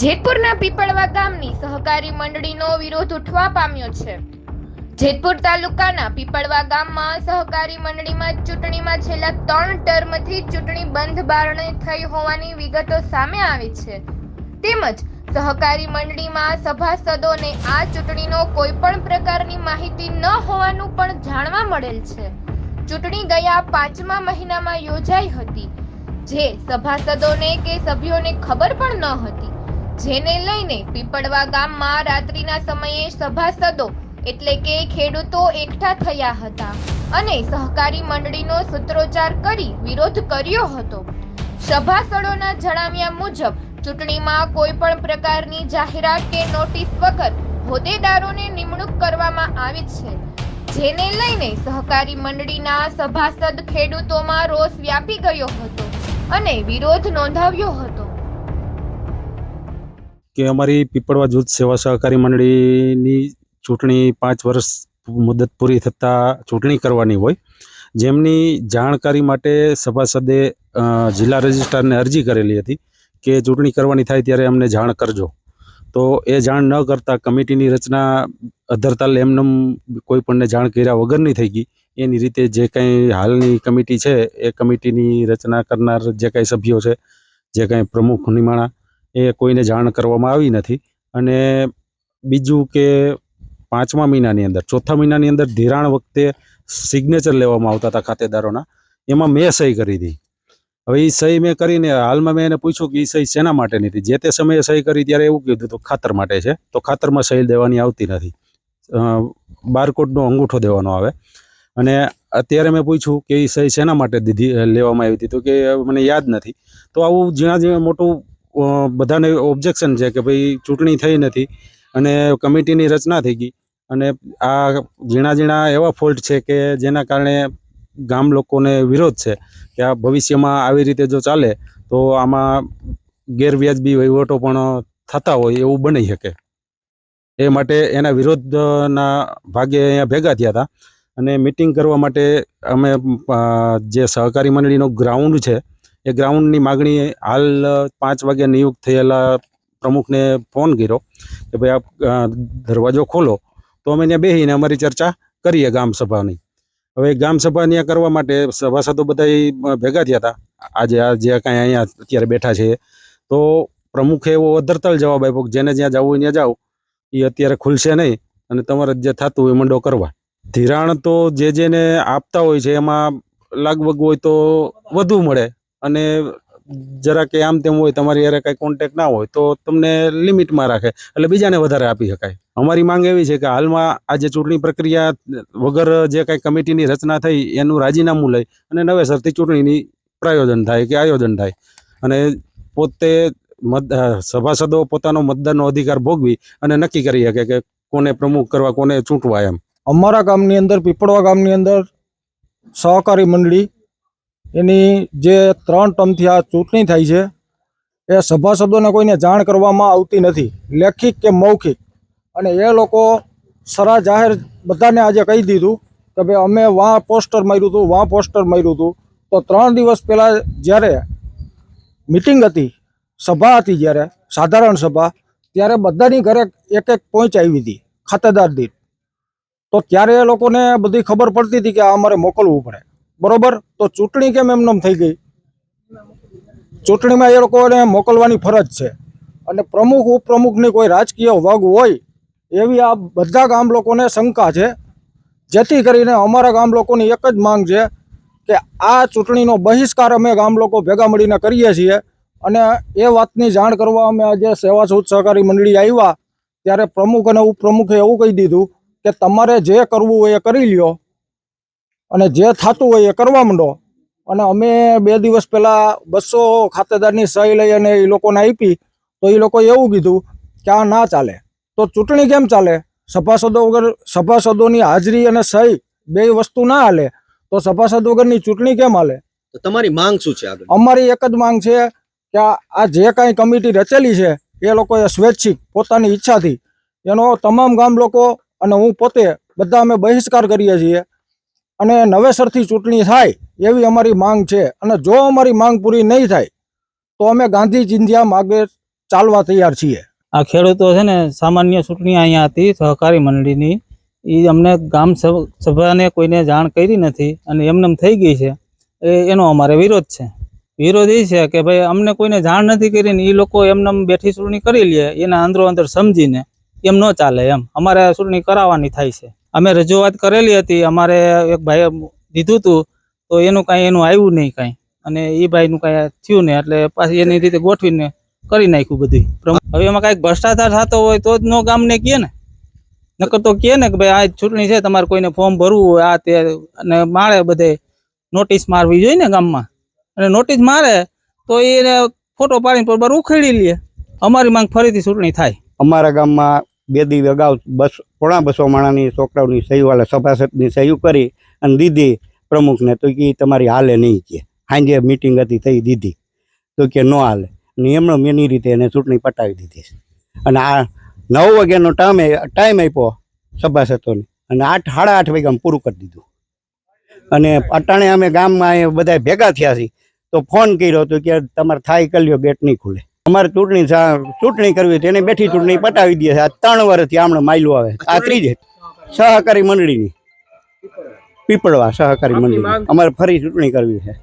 જેતપુરના પીપળવા ગામની સહકારી મંડળીનો વિરોધ ઉઠવા પામ્યો છે. જેતપુર તાલુકાના પીપળવા ગામમાં સહકારી મંડળીમાં ચૂંટણીમાં છેલ્લા ત્રણ ટર્મથી ચૂંટણી બંધ બારણે થઈ હોવાની વિગતો સામે આવી છે. તેમજ સહકારી મંડળીમાં સભાસદોને આ ચૂંટણીનો કોઈ પણ પ્રકારની માહિતી ન હોવાનું પણ જાણવા મળેલ છે. ચૂંટણી ગયા પાંચમા મહિનામાં યોજાઈ હતી. જે સભાસદોને કે સભ્યોને ખબર પણ ન હતી. જેને લઈને પીપળવા ગામમાં રાત્રિના સમયે સભાસદો એટલે કે ખેડૂતો એકઠા થયા હતા અને સહકારી મંડળીનો સૂત્રોચ્ચાર કરી વિરોધ કર્યો હતો. સભાસદોના જણાવ્યા મુજબ, ચૂંટણીમાં કોઈ પણ પ્રકારની જાહેરાત કે નોટિસ વગર હોદ્દેદારોને નિમણૂક કરવામાં આવી છે, જેને લઈને સહકારી મંડળીના સભાસદ ખેડૂતોમાં રોષ વ્યાપી ગયો હતો અને વિરોધ નોંધાવ્યો હતો. કે અમારી પીપળવા જૂથ સેવા સહકારી મંડળીની ચૂંટણી પાંચ વર્ષ મુદત પૂરી થતાં ચૂંટણી કરવાની હોય, જેમની જાણકારી માટે સભાસદે જિલ્લા રજિસ્ટ્રારને અરજી કરેલી હતી કે ચૂંટણી કરવાની થાય ત્યારે અમને જાણ કરજો. તો એ જાણ ન કરતાં કમિટીની રચના અધરતાલ એમનેમ કોઈ પણને જાણ કર્યા વગરની થઈ ગઈ. એની રીતે જે કંઈ હાલની કમિટી છે, એ કમિટીની રચના કરનાર જે કાંઈ સભ્યો છે, જે કાંઈ પ્રમુખ નિમાણા એ કોઈને જાણ કરવામાં આવી નથી. અને બીજું કે પાંચમા મહિનાની અંદર, ચોથા મહિનાની અંદર ધિરાણ વખતે સિગ્નેચર લેવામાં આવતા હતા ખાતેદારોના. એમાં મેં સહી કરી હતી. હવે એ સહી મેં કરીને, હાલમાં મેં એને પૂછ્યું કે એ સહી શેના માટેની હતી જે તે સમયે સહી કરી ત્યારે એવું કીધું હતું, ખાતર માટે છે. તો ખાતરમાં સહી દેવાની આવતી નથી. બારકોડનો અંગૂઠો દેવાનો આવે. અને અત્યારે મેં પૂછ્યું કે એ સહી શેના માટે દીધી, લેવામાં આવી હતી? તો કે મને યાદ નથી. તો આવું જ્યાં જ્યાં મોટું બધાને ઓબ્જેક્શન છે કે ભાઈ ચૂંટણી થઈ નથી અને કમિટીની રચના થઈ ગઈ. અને આ ઝીણા ઝીણા એવા ફોલ્ટ છે કે જેના કારણે ગામ લોકોને વિરોધ છે કે આ ભવિષ્યમાં આવી રીતે જો ચાલે તો આમાં ગેરવ્યાજબી વહીવટો પણ થતા હોય એવું બની શકે. એ માટે એના વિરોધના ભાગે અહીંયા ભેગા થયા હતા. અને મિટિંગ કરવા માટે અમે જે સહકારી મંડળીનો ગ્રાઉન્ડ છે એ ગ્રાઉન્ડની માગણી હાલ પાંચ વાગે નિયુક્ત થયેલા પ્રમુખને ફોન કર્યો કે ભાઈ આપ દરવાજો ખોલો. તો અમે ત્યાં બેસીને અમારી ચર્ચા કરીએ ગ્રામસભાની હવે ગ્રામસભા ત્યાં કરવા માટે સભાસદો બધા ભેગા થયા હતા. આજે આ જે કાંઈ અહીંયા અત્યારે બેઠા છે. તો પ્રમુખે એવો અધરતલ જવાબ આપ્યો જેને જ્યાં જવું ત્યાં જાઓ. એ અત્યારે ખુલશે નહીં અને તમારે જે થતું હોય મંડો કરવા. ધિરાણ તો જે જેને આપતા હોય છે એમાં લાગવગ હોય તો વધુ મળે. અને જરા કે આમ તેમ હોય, તમારી યારે કાંઈ કોન્ટેક્ટ ના હોય, તો તમને લિમિટમાં રાખે. એટલે બીજાને વધારે આપી શકાય. અમારી માંગ એવી છે કે હાલમાં આ જે ચૂંટણી પ્રક્રિયા વગર જે કાંઈ કમિટીની રચના થઈ, એનું રાજીનામું લઈ અને નવેસરથી ચૂંટણીની પ્રયોજન થાય કે આયોજન થાય. અને પોતે મત સભાસદો પોતાનો મતદાનનો અધિકાર ભોગવી અને નક્કી કરી શકે કે કોને પ્રમુખ કરવા, કોને ચૂંટવા એમ. અમારા ગામની અંદર, પીપળવા ગામની અંદર સહકારી મંડળી એની જે ત્રણ ટર્મથી આ ચૂંટણી થાય છે, એ સભાસદોને કોઈને જાણ કરવામાં આવતી નથી. લેખિત કે મૌખિક. અને એ લોકો સરા જાહેર બધાને આજે કહી દીધું કે ભાઈ અમે વાં પોસ્ટર માર્યું હતું, વાં પોસ્ટર માર્યું હતું. તો ત્રણ દિવસ પહેલાં જ્યારે મિટિંગ હતી, સભા હતી જ્યારે, સાધારણ સભા, ત્યારે બધાની ઘરે એક એક પહોંચ આવી હતી, ખાતેદાર દીઠ. તો ત્યારે એ લોકોને બધી ખબર પડતી હતી કે આ અમારે મોકલવું પડે. બરોબર? તો ચૂંટણી કેમ એમનેમ થઈ ગઈ? ચૂંટણીમાં એ લોકોને મોકલવાની ફરજ છે. અને પ્રમુખ, ઉપપ્રમુખની કોઈ રાજકીય વગ હોય એવી આ બધા ગામ લોકોને શંકા છે. જેથી કરીને અમારા ગામ લોકોની એક જ માંગ છે કે આ ચૂંટણીનો બહિષ્કાર અમે ગામ લોકો ભેગા મળીને કરીએ છીએ. અને એ વાતની જાણ કરવા અમે આજે સેવા સૂત સહકારી મંડળી આવ્યા. ત્યારે પ્રમુખ અને ઉપપ્રમુખે એવું કહી દીધું કે તમારે જે કરવું હોય એ કરી લ્યો. અને જે થતું હોય એ કરવા માંડો. અને અમે બે દિવસ પહેલાં બસો ખાતેદારની સહી લઈ અને એ લોકોને આપી તો એ લોકોએ એવું કીધું કે આ ના ચાલે. તો ચૂંટણી કેમ ચાલે? સભાસદો વગર સભાસદોની હાજરી અને સહી બે વસ્તુ ના હાલે. તો સભાસદ વગરની ચૂંટણી કેમ હાલે? તો તમારી માંગ શું છે આગળ? અમારી એક જ માંગ છે કે આ આ જે કાંઈ કમિટી રચેલી છે એ લોકોએ સ્વૈચ્છિક પોતાની ઈચ્છાથી. એનો તમામ ગામ લોકો અને હું પોતે બધા અમે બહિષ્કાર કરીએ છીએ. અને નવેસરથી ચૂંટણી થાય એવી અમારી માંગ છે. અને જો અમારી માંગ પૂરી નહીં થાય, તો અમે ગાંધી ચિંધ્યા માગે ચાલવા તૈયાર છીએ. આ ખેડૂતો છે ને, સામાન્ય ચૂંટણી અહીંયા હતી, સહકારી મંડળીની. એ અમને ગામ સભાને કોઈને જાણ કરી નથી અને એમને એમ થઈ ગઈ છે. એ, એનો અમારે વિરોધ છે. વિરોધ એ છે કે ભાઈ, અમને કોઈને જાણ નથી કરીને એ લોકો એમને બેઠી ચૂંટણી કરી લે, એના અંદરો અંદર સમજીને એમ ન ચાલે એમ. અમારે ચૂંટણી કરાવવાની થાય છે. અમે રજૂઆત કરેલી હતી, અમારે એક ભાઈએ દીધું હતું તો એનું કાંઈ એનું આવ્યું નહીં કાંઈ. અને એ ભાઈનું કાંઈ થયું નહીં, એટલે પાછી એની રીતે ગોઠવીને કરી નાખ્યું બધું હવે એમાં કાંઈક ભ્રષ્ટાચાર થતો હોય તો જ નો ગામને કહે ને. નકર તો કહે ને કે ભાઈ આ ચૂંટણી છે, તમારે કોઈને ફોર્મ ભરવું હોય, આ તે અને મારે બધે નોટિસ મારવી જોઈએ ને ગામમાં. અને નોટિસ મારે, તો એને ફોટો પાડીને બરાબર ઉખેડી લે. અમારી માંગ ફરીથી ચૂંટણી થાય. અમારા ગામમાં બે દિવસ અગાઉ બસ પોણા બસો માણાની છોકરાઓની સહીવાળા સભાસદની સહી કરી અને દીધી પ્રમુખને. તો કે તમારી હાલે નહીં કે. સાંજે મિટિંગ હતી થઈ દીધી. તો કે ન હાલે. અને એમણે એની રીતે એને ચૂંટણી પટાવી દીધી અને આ નવ વાગ્યાનો ટાઈમ ટાઈમ આપ્યો સભાસદોને. અને આઠ, સાડા આઠ વાગ્યામાં પૂરું કરી દીધું. અને અટાણે અમે ગામમાં બધા ભેગા થયા છીએ. તો ફોન કર્યો તો કે તમારે થાય કલ્યો, ગેટ નહીં ખુલે. અમારે ચૂંટણી ચૂંટણી કરવી હતી એને બેઠી ચૂંટણી પટાવી દે છે. આ ત્રણ વર્ષથી આમણે માયલું આવે. આ ત્રીજે. સહકારી મંડળીની. પીપળવા સહકારી મંડળી અમારે ફરી ચૂંટણી કરવી છે.